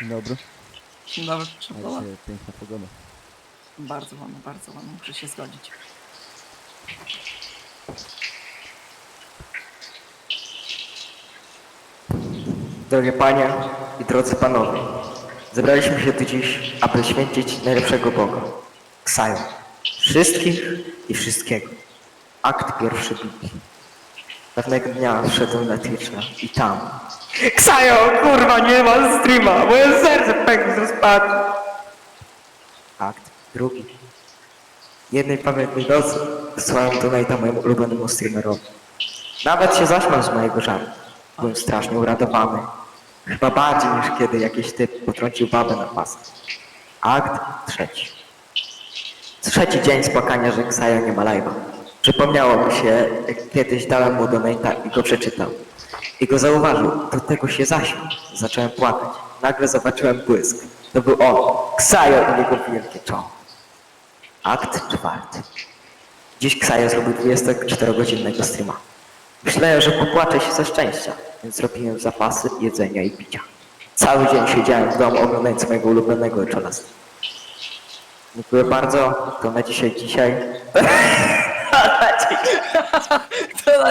Dzień dobry. Dobrze, trzeba było. Piękna pogoda. Bardzo ładna, bardzo ładna, muszę się zgodzić. Drogie panie i drodzy panowie, zebraliśmy się tu dziś, aby święcić najlepszego Boga, Ksaja, wszystkich i wszystkiego. Akt pierwszy Biblii. Pewnego dnia wszedłem na Twitcha i tam... Ksajo, kurwa, nie ma streama, moje serce pęknie z rozpadu. Akt drugi. Jednej pamiętnej nocy wysłałem donate'a mojemu ulubionemu streamerowi. Nawet się zaśmiał z mojego żartu. Byłem strasznie uradowany. Chyba bardziej niż kiedy jakiś typ potrącił babę na pas. Akt trzeci. Trzeci dzień spłakania, że Ksaja nie ma live'a. Przypomniało mi się, jak kiedyś dałem mu donate'a i go przeczytał. I go zauważył, do tego się zaśmiał. Zacząłem płakać. Nagle zobaczyłem błysk. To był on, Ksajo i jego wielkie czoło. Akt czwarty. Dziś Ksajo zrobił 24-godzinnego streama. Myślałem, że popłaczę się ze szczęścia, więc zrobiłem zapasy jedzenia i picia. Cały dzień siedziałem w domu oglądając mojego ulubionego Echolasta. Dziękuję bardzo, to na dzisiaj dzisiaj. To na